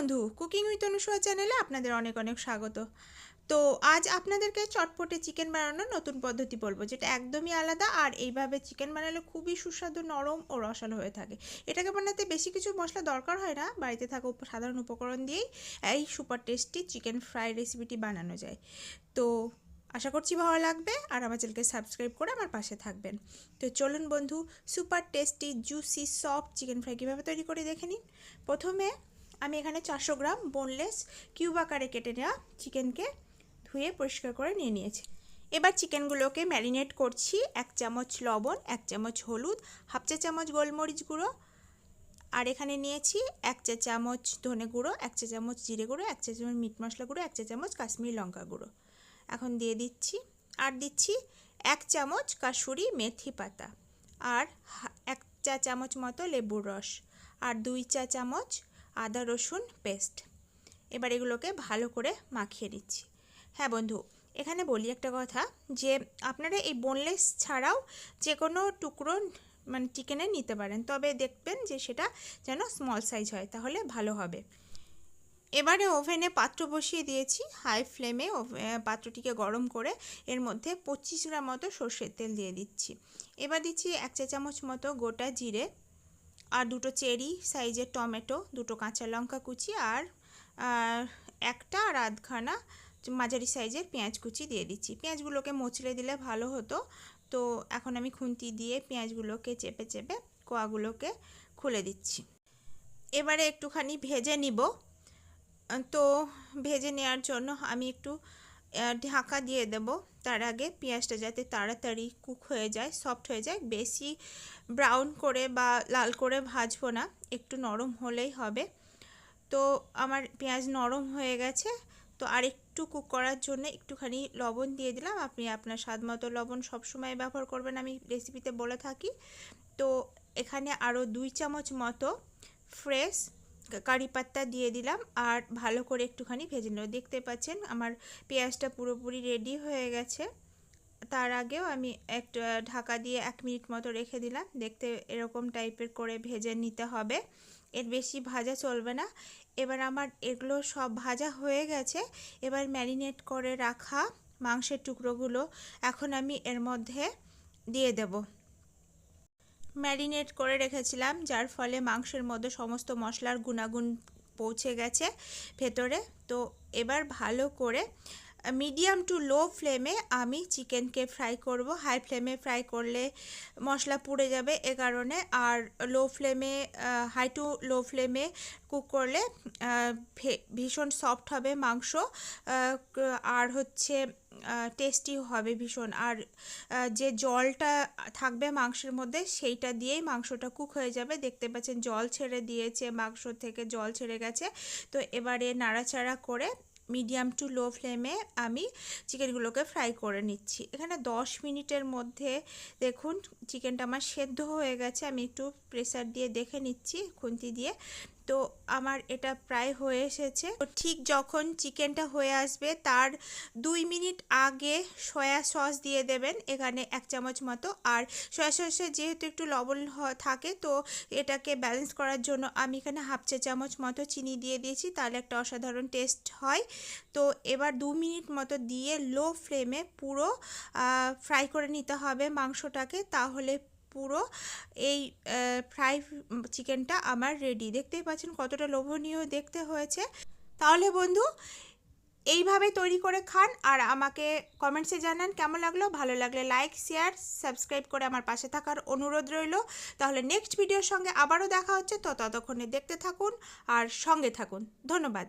বন্ধু cooking with অনুসয়া চ্যানেলে আপনাদের অনেক অনেক স্বাগত। তো আজ আপনাদেরকে চটপটে চিকেন বানানোর নতুন পদ্ধতি বলব, যেটা একদমই আলাদা আর এইভাবে চিকেন বানালে খুবই সুস্বাদু, নরম ও রসালো হয়ে থাকে। এটাকে বানাতে বেশি কিছু মশলা দরকার হয় না, বাড়িতে থাকা সাধারণ উপকরণ দিয়েই এই সুপার টেস্টি চিকেন ফ্রাই রেসিপিটি বানানো যায়। তো আশা করছি ভালো লাগবে আর আমার চ্যানেলকে সাবস্ক্রাইব করে আমার পাশে থাকবেন। তো চলুন বন্ধু super tasty juicy soft chicken fry কীভাবে তৈরি করে দেখে নিন। প্রথমে আমি এখানে চারশো গ্রাম বোনলেস কিউব আকারে কেটে নেওয়া চিকেনকে ধুয়ে পরিষ্কার করে নিয়ে নিয়েছি। এবার চিকেনগুলোকে ম্যারিনেট করছি এক চামচ লবণ, এক চামচ হলুদ, হাফ চা চামচ গোলমরিচ গুঁড়ো, আর এখানে নিয়েছি এক চা চামচ ধনে গুঁড়ো, এক চা চামচ জিরে গুঁড়ো, এক চা চামচ মিট মশলা গুঁড়ো, এক চা চামচ কাশ্মীরি লঙ্কা গুঁড়ো। এখন দিয়ে দিচ্ছি, আর দিচ্ছি এক চামচ কাসুরি মেথি পাতা, আর এক চা চামচ মতো লেবুর রস, আর দুই চা চামচ আদা, রসুন পেস্ট এবার এগুলোকে ভালো করে মাখিয়ে নিচ্ছি। হ্যাঁ বন্ধু, এখানে বলি একটা কথা যে আপনারা এই বোনলেস ছাড়াও যে কোনো টুকরো মানে চিকেনে নিতে পারেন, তবে দেখবেন যে সেটা যেন স্মল সাইজ হয়, তাহলে ভালো হবে। এবারে ওভেনে পাত্র বসিয়ে দিয়েছি হাই ফ্লেমে পাত্রটিকে গরম করে এর মধ্যে পঁচিশ গ্রাম মতো সর্ষের তেল দিয়ে দিচ্ছি। এবার দিচ্ছি এক চা চামচ মতো গোটা জিরে আর দুটো চেরি সাইজের টমেটো, দুটো কাঁচা লঙ্কা কুচি আর একটা আর আধখানা মাঝারি সাইজের পেঁয়াজ কুচি দিয়ে দিচ্ছি। পেঁয়াজগুলোকে মচড়ে দিলে ভালো হতো। তো এখন আমি খুন্তি দিয়ে পেঁয়াজগুলোকে চেপে চেপে কোয়াগুলোকে খুলে দিচ্ছি। এবারে একটুখানি ভেজে নিব। তো ভেজে নেওয়ার জন্য আমি একটু ঢাকা দিয়ে দেব। তার আগে পেঁয়াজটা যাতে তাড়াতাড়ি কুক হয়ে যায় সফট হয়ে যায়, বেশি ব্রাউন করে বা লাল করে ভাজবো না, একটু নরম হলেই হবে। তো আমার পেঁয়াজ নরম হয়ে গেছে। তো আর একটু কুক করার জন্য একটুখানি লবণ দিয়ে দিলাম। আপনি আপনার স্বাদ মতো লবণ সবসময় ব্যবহার করবেন, আমি রেসিপিতে বলে থাকি। তো এখানে আরও দুই চামচ মতো ফ্রেশ কারি পাত্তা দিয়ে দিলাম আর ভালো করে একটুখানি ভেজে নেব দেখতে পাচ্ছেন আমার পেঁয়াজটা পুরোপুরি রেডি হয়ে গেছে। তার আগেও আমি একটা ঢাকা দিয়ে এক মিনিট মতো রেখে দিলাম। দেখতে এরকম টাইপের করে ভেজে নিতে হবে। এর বেশি ভাজা চলবে না। এবার আমার এগুলো সব ভাজা হয়ে গেছে। এবার ম্যারিনেট করে রাখা মাংসের টুকরোগুলো এখন আমি এর মধ্যে দিয়ে দেব। ম্যারিনেট করে রেখেছিলাম, যার ফলে মাংসের মধ্যে সমস্ত মশলার গুণাগুণ পৌঁছে গেছে ভেতরে। তো এবার ভালো করে, মিডিয়াম টু লো ফ্লেমে আমি চিকেনকে ফ্রাই করব। হাই ফ্লেমে ফ্রাই করলে মশলা পুড়ে যাবে এ কারণে। আর লো ফ্লেমে হাই টু লো ফ্লেমে কুক করলে ভীষণ সফট হবে মাংস। আর হচ্ছে টেস্টি হবে ভীষণ। আর যে জলটা থাকবে মাংসের মধ্যে, সেইটা দিয়েই মাংসটা কুক হয়ে যাবে। দেখতে পাচ্ছেন জল ছেড়ে দিয়েছে, মাংস থেকে জল ছেড়ে গেছে। তো এবারে নাড়াচাড়া করে মিডিয়াম টু লো ফ্লেমে আমি চিকেনগুলোকে ফ্রাই করে নিচ্ছি। এখানে দশ মিনিটের মধ্যে দেখুন চিকেনটা আমার সেদ্ধ হয়ে গেছে। আমি একটু প্রেসার দিয়ে দেখে নিচ্ছি, খুন্তি দিয়ে। তো আমার এটা প্রায় হয়ে এসেছে। ঠিক যখন চিকেনটা হয়ে আসবে, তার দুই মিনিট আগে সয়া সস দিয়ে দেবেন এখানে এক চামচ মতো। আর সয়া সসে যেহেতু একটু লবণ থাকে, তো এটাকে ব্যালেন্স করার জন্য আমি এখানে হাফ চা চামচ মতো চিনি দিয়ে দিয়েছি, তাহলে একটা অসাধারণ টেস্ট হয়। তো এবার দু মিনিট মতো দিয়ে লো ফ্লেমে পুরো ফ্রাই করে নিতে হবে মাংসটাকে, তাহলে পুরো এই ফ্রাই চিকেনটা আমার রেডি দেখতেই পাচ্ছেন কতটা লোভনীয় দেখতে হয়েছে। তাহলে বন্ধু, এইভাবে তৈরি করে খান আর আমাকে কমেন্টসে জানান কেমন লাগল। ভালো লাগলে লাইক শেয়ার সাবস্ক্রাইব করে আমার পাশে থাকার অনুরোধ রইল। তাহলে নেক্সট ভিডিওর সঙ্গে আবারও দেখা হচ্ছে। তো ততক্ষণে দেখতে থাকুন আর সঙ্গে থাকুন। ধন্যবাদ।